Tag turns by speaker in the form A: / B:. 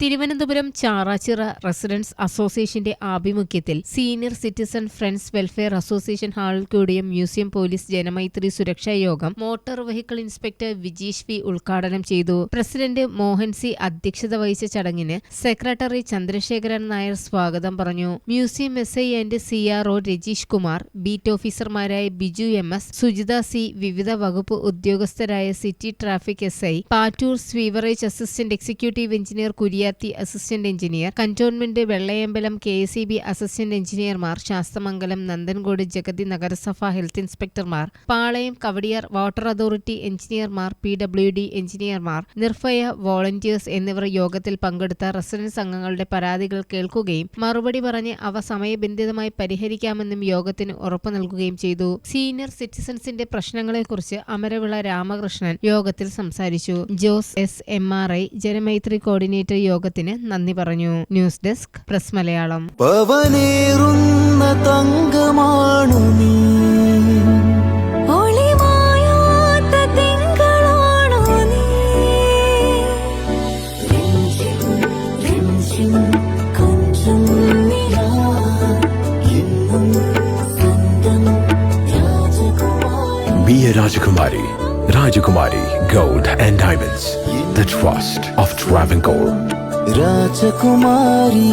A: Thiruvananthapuram ചാറാച്ചിറ residence അസോസിയേഷന്റെ ആഭിമുഖ്യത്തിൽ senior citizen friends welfare association ഹാളിൽ കൂടിയ മ്യൂസിയം പോലീസ് ജനമൈത്രി സുരക്ഷാ യോഗം motor vehicle inspector Vijeesh V ഉദ്ഘാടനം ചെയ്തു. പ്രസിഡന്റ് മോഹൻ സി അധ്യക്ഷത വഹിച്ച ചടങ്ങിന് സെക്രട്ടറി ചന്ദ്രശേഖരൻ നായർ സ്വാഗതം പറഞ്ഞു. Museum S I and C R O Rajeesh Kumar beat ഓഫീസർമാരായ Biju M S Sujitha C വിവിധ വകുപ്പ് ഉദ്യോഗസ്ഥരായ city traffic S I Pattoor sewerage assistant executive engineer Kuriyathi assistant engineer. Cantonment Vellayambalam K S assistant എഞ്ചിനീയർമാർ ശാസ്തമംഗലം നന്ദൻകോട് ജഗതി നഗരസഭ health ഇൻസ്പെക്ടർമാർ Palayam Kowdiar water authority എഞ്ചിനീയർമാർ P W D എഞ്ചിനീയർമാർ Nirbhaya volunteers എന്നിവർ യോഗത്തിൽ പങ്കെടുത്ത റെസിഡൻസ് അംഗങ്ങളുടെ പരാതികൾ കേൾക്കുകയും മറുപടി പറഞ്ഞ് അവ സമയബന്ധിതമായി പരിഹരിക്കാമെന്നും യോഗത്തിന് ഉറപ്പു നൽകുകയും ചെയ്തു. സീനിയർ സിറ്റിസൺസിന്റെ പ്രശ്നങ്ങളെക്കുറിച്ച് അമരവിള രാമകൃഷ്ണൻ യോഗത്തിൽ സംസാരിച്ചു. Jose S M R I Janamaithri coordinator യോഗത്തിന് നന്ദി പറഞ്ഞു ന്യൂസ് ഡെസ്ക് പ്രസ് മലയാളം
B: പവനേറുന്ന തങ്കമാണു നീ
C: Rajakumari. Rajakumari Gold and Diamonds. The trust of Travancore.
B: Rajakumari.